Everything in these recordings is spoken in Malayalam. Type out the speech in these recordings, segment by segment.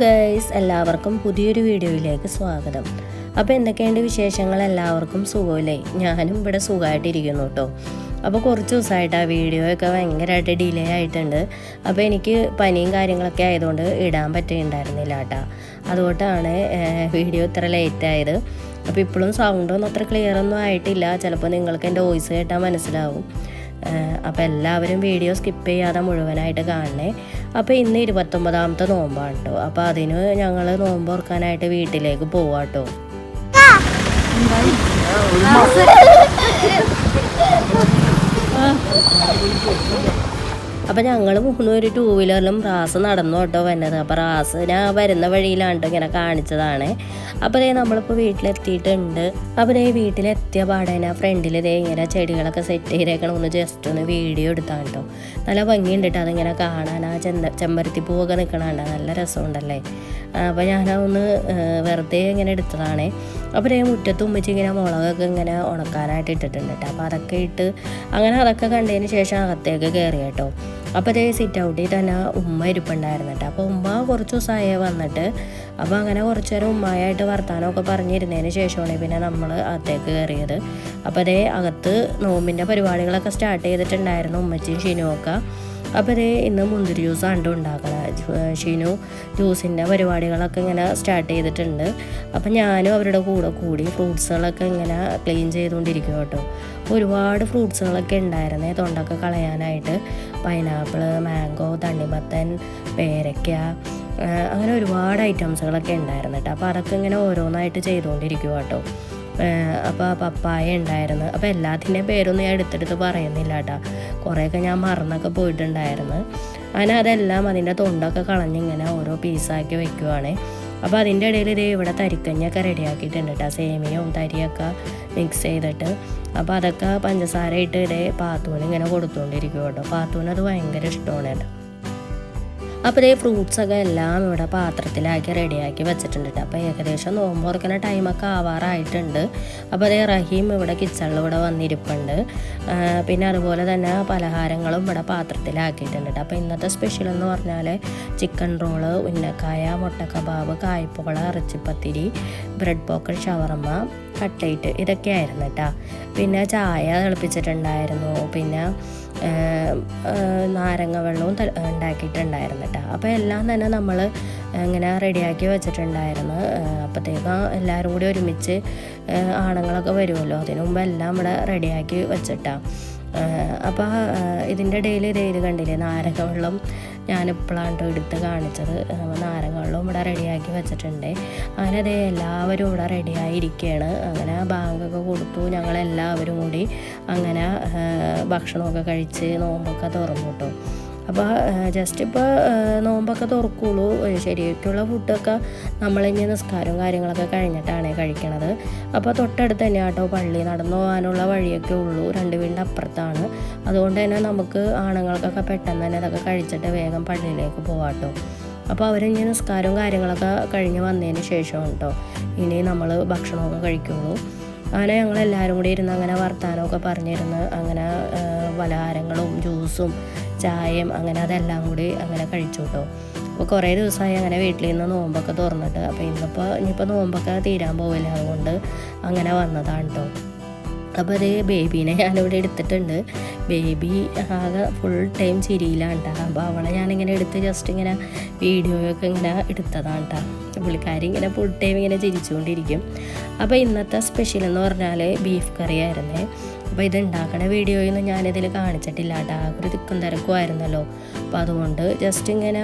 ഗൈസ് എല്ലാവർക്കും പുതിയൊരു വീഡിയോയിലേക്ക് സ്വാഗതം. അപ്പോൾ എന്തൊക്കെയുണ്ട് വിശേഷങ്ങൾ? എല്ലാവർക്കും സുഖമില്ലേ? ഞാനും ഇവിടെ സുഖമായിട്ടിരിക്കുന്നു കേട്ടോ. അപ്പോൾ കുറച്ച് ദിവസമായിട്ട് ആ വീഡിയോ ഒക്കെ ഭയങ്കരമായിട്ട് ഡിലേ ആയിട്ടുണ്ട്. അപ്പോൾ എനിക്ക് പനിയും കാര്യങ്ങളൊക്കെ ആയതുകൊണ്ട് ഇടാൻ പറ്റുന്നുണ്ടായിരുന്നില്ല കേട്ടോ. അതുകൊണ്ടാണ് വീഡിയോ ഇത്ര ലേറ്റ് ആയത്. അപ്പോൾ ഇപ്പോഴും സൗണ്ടൊന്നും അത്ര ക്ലിയർ ഒന്നും ആയിട്ടില്ല. ചിലപ്പോൾ നിങ്ങൾക്ക് എന്റെ വോയിസ് കേട്ടാൽ മനസ്സിലാവും. അപ്പോൾ എല്ലാവരും വീഡിയോ സ്കിപ്പ് ചെയ്യാതെ മുഴുവനായിട്ട് കാണണേ. അപ്പോൾ ഇന്ന് ഇരുപത്തൊമ്പതാമത്തെ നോമ്പാണ് കേട്ടോ അപ്പോൾ അതിന് ഞങ്ങൾ നോമ്പ് ഓർക്കാനായിട്ട് വീട്ടിലേക്ക് പോവാം കേട്ടോ അപ്പോൾ ഞങ്ങൾ മൂന്ന് ഒരു ടൂ വീലറിലും റാസ് നടന്നു കേട്ടോ വന്നത്. അപ്പോൾ റാസ് ഞാൻ വരുന്ന വഴിയിലാണ് ഇങ്ങനെ കാണിച്ചതാണ്. അപ്പോൾ ദേ നമ്മളിപ്പോൾ വീട്ടിലെത്തിയിട്ടുണ്ട്. അപ്പോൾ ദേ വീട്ടിലെത്തിയ പാടേന ഫ്രണ്ടിൽ ദേ ഇങ്ങനെ ചെടികളൊക്കെ സെറ്റ് ചെയ്തേക്കണം. ഒന്ന് ജസ്റ്റ് ഒന്ന് വീഡിയോ എടുത്താൽ കേട്ടോ. നല്ല ഭംഗിയുണ്ട് കേട്ടോ അതിങ്ങനെ കാണാൻ. ആ ചെന്ത ചെമ്പരത്തി പൂവൊക്കെ നിൽക്കണ നല്ല രസമുണ്ടല്ലേ? അപ്പോൾ ഞാനതൊന്ന് വെറുതെ ഇങ്ങനെ എടുത്തതാണ്. അപ്പോൾ ഞാൻ മുറ്റത്ത് ഉമ്മിച്ച് ഇങ്ങനെ മുളകൊക്കെ ഇങ്ങനെ ഉണക്കാനായിട്ട് ഇട്ടിട്ടുണ്ട് കേട്ടോ അപ്പോൾ അതൊക്കെ ഇട്ട് അങ്ങനെ അതൊക്കെ കണ്ടതിന് ശേഷം അകത്തേക്ക് കയറി കേട്ടോ അപ്പോൾ അതേ സിറ്റ് ഔട്ടിൽ തന്നെ ഉമ്മ ഇരിപ്പുണ്ടായിരുന്നു കേട്ടോ അപ്പോൾ ഉമ്മ കുറച്ച് ദിവസമായി വന്നിട്ട് അപ്പോൾ അങ്ങനെ കുറച്ച് നേരം ഉമ്മയായിട്ട് വർത്താനമൊക്കെ പറഞ്ഞിരുന്നതിന് ശേഷമാണ് പിന്നെ നമ്മൾ അകത്തേക്ക് കയറിയത് അപ്പോൾ അതേ അകത്ത് നോമ്പിന്റെ പരിപാടികളൊക്കെ സ്റ്റാർട്ട് ചെയ്തിട്ടുണ്ടായിരുന്നു ഉമ്മച്ചിയും ഷിനുവൊക്കെ. അപ്പോൾ ഇതേ ഇന്ന് മുന്തിരി ജ്യൂസ് ആണ് ഉണ്ടാക്കണം. ഷീനു ജ്യൂസിന്റെ പരിപാടികളൊക്കെ ഇങ്ങനെ സ്റ്റാർട്ട് ചെയ്തിട്ടുണ്ട്. അപ്പം ഞാനും അവരുടെ കൂടെ കൂടി ഫ്രൂട്ട്സുകളൊക്കെ ഇങ്ങനെ ക്ലീൻ ചെയ്തുകൊണ്ടിരിക്കും കേട്ടോ. ഒരുപാട് ഫ്രൂട്ട്സുകളൊക്കെ ഉണ്ടായിരുന്നേ തൊണ്ടൊക്കെ കളയാനായിട്ട്. പൈനാപ്പിൾ മാംഗോ തണ്ണിമത്തൻ പേരയ്ക്ക അങ്ങനെ ഒരുപാട് ഐറ്റംസുകളൊക്കെ ഉണ്ടായിരുന്നു കേട്ടോ അപ്പോൾ അതൊക്കെ ഇങ്ങനെ ഓരോന്നായിട്ട് ചെയ്തുകൊണ്ടിരിക്കുക കേട്ടോ. അപ്പോൾ പപ്പായ ഉണ്ടായിരുന്നു. അപ്പോൾ എല്ലാത്തിന്റെയും പേരൊന്നും ഞാൻ എടുത്തെടുത്ത് പറയുന്നില്ല കേട്ടോ. കുറേയൊക്കെ ഞാൻ മറന്നൊക്കെ പോയിട്ടുണ്ടായിരുന്നു. അങ്ങനെ അതെല്ലാം അതിന്റെ തൊണ്ടൊക്കെ കളഞ്ഞിങ്ങനെ ഓരോ പീസാക്കി വെക്കുവാണ്. അപ്പോൾ അതിന്റെ ഇടയിൽ ഇത് ഇവിടെ തരിക്കഞ്ഞൊക്കെ റെഡിയാക്കിയിട്ടുണ്ട് കേട്ടോ. സേമിയവും തരിയൊക്കെ മിക്സ് ചെയ്തിട്ട്. അപ്പോൾ അതൊക്കെ പഞ്ചസാര ഇട്ട് ഇതേ പാത്തൂന് ഇങ്ങനെ കൊടുത്തുകൊണ്ടിരിക്കും കേട്ടോ. പാത്തൂന് അത് ഭയങ്കര ഇഷ്ടമാണ് കേട്ടോ. അപ്പോൾ ഈ ഫ്രൂട്ട്സൊക്കെ എല്ലാം ഇവിടെ പാത്രത്തിലാക്കി റെഡിയാക്കി വെച്ചിട്ടുണ്ട് കേട്ടോ അപ്പോൾ ഏകദേശം നോമ്പ് തുറക്കുന്ന ടൈമൊക്കെ ആവാറായിട്ടുണ്ട്. അപ്പോൾ അതേ റഹീം ഇവിടെ കിച്ചണിൽ ഇവിടെ വന്നിരിപ്പുണ്ട്. പിന്നെ അതുപോലെ തന്നെ പലഹാരങ്ങളും ഇവിടെ പാത്രത്തിലാക്കിയിട്ടുണ്ട് കേട്ടോ അപ്പോൾ ഇന്നത്തെ സ്പെഷ്യൽ എന്ന് പറഞ്ഞാൽ ചിക്കൻ റോൾ ഉന്നക്കായ മുട്ട കബാബ് കായ്പോള ഇറച്ചിപ്പത്തിരി ബ്രെഡ് പോക്കൽ ഷവർമ്മ കട്ട്ലേറ്റ് ഇതൊക്കെ ആയിരുന്നു കേട്ടോ പിന്നെ ചായ തിളപ്പിച്ചിട്ടുണ്ടായിരുന്നു. പിന്നെ നാരങ്ങ വെള്ളവും ഉണ്ടാക്കിയിട്ടുണ്ടായിരുന്നു കേട്ടോ. അപ്പോൾ എല്ലാം തന്നെ നമ്മൾ ഇങ്ങനെ റെഡിയാക്കി വെച്ചിട്ടുണ്ടായിരുന്നു. അപ്പോഴത്തേക്കും എല്ലാവരും കൂടി ഒരുമിച്ച് ആണുങ്ങളൊക്കെ വരുമല്ലോ. അതിനു മുമ്പ് എല്ലാം ഇവിടെ റെഡിയാക്കി വെച്ചിട്ടാണ് അപ്പോൾ ഇതിന്റെ ഇടയിൽ ഇതേ ഇത് കണ്ടില്ലേ? നാരക വെള്ളം ഞാനിപ്പോഴാണ് എടുത്ത് കാണിച്ചത്. അപ്പോൾ നാരക വെള്ളം ഇവിടെ റെഡിയാക്കി വെച്ചിട്ടുണ്ട്. അങ്ങനെ അതേ എല്ലാവരും ഇവിടെ റെഡിയായി ഇരിക്കുകയാണ് അങ്ങനെ ബാങ്കൊക്കെ കൊടുത്തു. ഞങ്ങളെല്ലാവരും കൂടി അങ്ങനെ ഭക്ഷണമൊക്കെ കഴിച്ച് നോമ്പൊക്കെ തുറന്നു കേട്ടോ ജസ്റ്റ് ഇപ്പോൾ നോമ്പൊക്കെ തുറക്കുള്ളൂ. ശരിക്കുള്ള ഫുഡൊക്കെ ഇനി നിസ്കാരവും കാര്യങ്ങളൊക്കെ കഴിഞ്ഞിട്ടാണ് കഴിക്കണത്. അപ്പോൾ തൊട്ടടുത്ത് തന്നെ കേട്ടോ പള്ളി നടന്നു പോകാനുള്ള വഴിയൊക്കെ ഉള്ളൂ. രണ്ട് വീടിന്റെ അപ്പുറത്താണ്. അതുകൊണ്ട് തന്നെ നമുക്ക് ആണുങ്ങൾക്കൊക്കെ പെട്ടെന്ന് തന്നെ അതൊക്കെ കഴിച്ചിട്ട് വേഗം പള്ളിയിലേക്ക് പോവാട്ടോ. അപ്പോൾ അവരിനി നിസ്കാരവും കാര്യങ്ങളൊക്കെ കഴിഞ്ഞ് വന്നതിന് ശേഷം കേട്ടോ ഇനി നമ്മൾ ഭക്ഷണമൊക്കെ കഴിക്കുള്ളൂ. അങ്ങനെ ഞങ്ങൾ എല്ലാവരും കൂടി ഇരുന്ന് അങ്ങനെ വർത്തമാനമൊക്കെ പറഞ്ഞിരുന്ന്. അങ്ങനെ പലഹാരങ്ങളും ജ്യൂസും ചായയും അങ്ങനെ അതെല്ലാം കൂടി അങ്ങനെ കഴിച്ചു കേട്ടോ. അപ്പോൾ കുറേ ദിവസമായി അങ്ങനെ വീട്ടിൽ നിന്ന് നോമ്പൊക്കെ തുറന്നിട്ട്. അപ്പോൾ ഇന്നിപ്പോൾ ഇനിയിപ്പോൾ നോമ്പൊക്കെ തീരാൻ പോവില്ല അതുകൊണ്ട് അങ്ങനെ വന്നതാണ് കേട്ടോ. അപ്പോൾ അത് ബേബീനെ ഞാനിവിടെ എടുത്തിട്ടുണ്ട്. ബേബി ആകെ ഫുൾ ടൈം ചിരിയിലാണ് കേട്ടോ അപ്പോൾ അവളെ ഞാനിങ്ങനെ എടുത്ത് ജസ്റ്റ് ഇങ്ങനെ വീഡിയോയൊക്കെ ഇങ്ങനെ എടുത്തതാണ് കേട്ടോ പുള്ളിക്കാരി ഇങ്ങനെ ഫുൾ ടൈം ഇങ്ങനെ ചിരിച്ചുകൊണ്ടിരിക്കും. അപ്പോൾ ഇന്നത്തെ സ്പെഷ്യൽ എന്ന് പറഞ്ഞാൽ ബീഫ് കറി ആയിരുന്നേ. അപ്പോൾ ഇത് ഉണ്ടാക്കണ വീഡിയോയൊന്നും ഞാനിതിൽ കാണിച്ചിട്ടില്ല കേട്ടോ ഒരു തിക്കും തിരക്കുമായിരുന്നല്ലോ അപ്പോൾ അതുകൊണ്ട് ജസ്റ്റ് ഇങ്ങനെ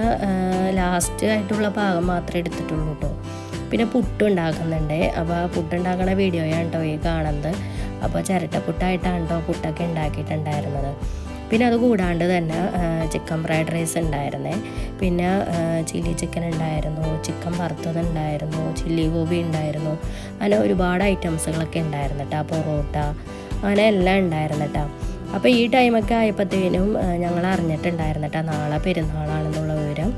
ലാസ്റ്റ് ആയിട്ടുള്ള ഭാഗം മാത്രമേ എടുത്തിട്ടുള്ളൂ കേട്ടോ പിന്നെ പുട്ട് ഉണ്ടാക്കുന്നുണ്ട് അപ്പോൾ ആ പുട്ട് ഉണ്ടാക്കണ വീഡിയോയാണ് കേട്ടോ ഈ കാണുന്നത്. അപ്പോൾ ചിരട്ടപ്പുട്ടായിട്ടാണ് കേട്ടോ പുട്ടൊക്കെ ഉണ്ടാക്കിയിട്ടുണ്ടായിരുന്നത്. പിന്നെ അത് കൂടാണ്ട് തന്നെ ചിക്കൻ ഫ്രൈഡ് റൈസ് ഉണ്ടായിരുന്നേ. പിന്നെ ചില്ലി ചിക്കൻ ഉണ്ടായിരുന്നു ചിക്കൻ വറുത്തത് ഉണ്ടായിരുന്നു ചില്ലി ഗോബി ഉണ്ടായിരുന്നു. അങ്ങനെ ഒരുപാട് ഐറ്റംസുകളൊക്കെ ഉണ്ടായിരുന്നു കേട്ടോ പൊറോട്ട അങ്ങനെ എല്ലാം ഉണ്ടായിരുന്നു കേട്ടോ അപ്പോൾ ഈ ടൈമൊക്കെ ആയപ്പോഴത്തേനും ഞങ്ങൾ അറിഞ്ഞിട്ടുണ്ടായിരുന്നു കേട്ടോ നാളെ പെരുന്നാളാണെന്നുള്ള വിവരം.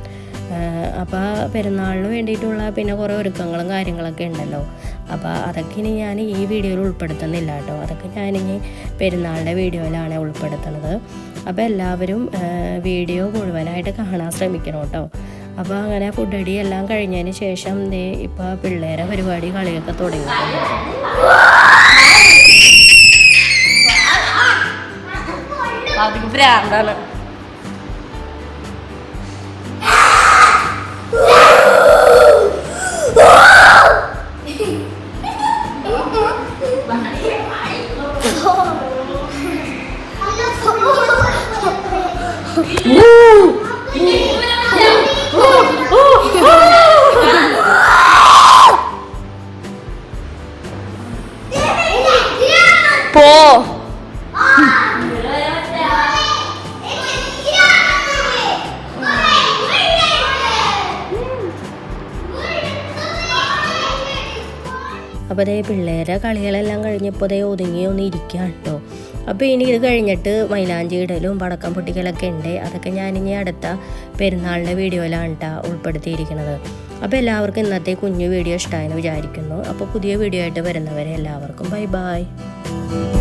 അപ്പോൾ പെരുന്നാളിന് വേണ്ടിയിട്ടുള്ള പിന്നെ കുറേ ഒരുക്കങ്ങളും കാര്യങ്ങളൊക്കെ ഉണ്ടല്ലോ. അപ്പോൾ അതൊക്കെ ഇനി ഞാൻ ഈ വീഡിയോയിൽ ഉൾപ്പെടുത്തുന്നില്ല കേട്ടോ. അതൊക്കെ ഞാനിനി പെരുന്നാളിന്റെ വീഡിയോയിലാണ് ഉൾപ്പെടുത്തുന്നത്. അപ്പോൾ എല്ലാവരും വീഡിയോ മുഴുവനായിട്ട് കാണാൻ ശ്രമിക്കണം കേട്ടോ. അപ്പോൾ അങ്ങനെ ഫുഡ് അടി എല്ലാം കഴിഞ്ഞതിന് ശേഷം ദേ ഇപ്പോൾ പിള്ളേരെ പരിപാടി കളിയൊക്കെ തുടങ്ങി ഭ്രാന്താണ് പോ. അപ്പോൾ പിള്ളേരെ കളികളെല്ലാം കഴിഞ്ഞപ്പോൾ ഒതുങ്ങി ഒന്ന് ഇരിക്കുക കേട്ടോ അപ്പോൾ ഇനി ഇത് കഴിഞ്ഞിട്ട് മൈലാഞ്ചി ഇടലും പടക്കം പൊട്ടിക്കലൊക്കെ ഉണ്ട്. അതൊക്കെ ഞാനിനി അടുത്ത പെരുന്നാളിന്റെ വീഡിയോയിലാണ് കേട്ടോ ഉൾപ്പെടുത്തിയിരിക്കുന്നത്. അപ്പോൾ എല്ലാവർക്കും ഇന്നത്തെ കുഞ്ഞു വീഡിയോ ഇഷ്ടമായെന്ന് വിചാരിക്കുന്നു. അപ്പോൾ പുതിയ വീഡിയോ ആയിട്ട് വരുന്നവരെ എല്ലാവർക്കും ബൈ ബൈ.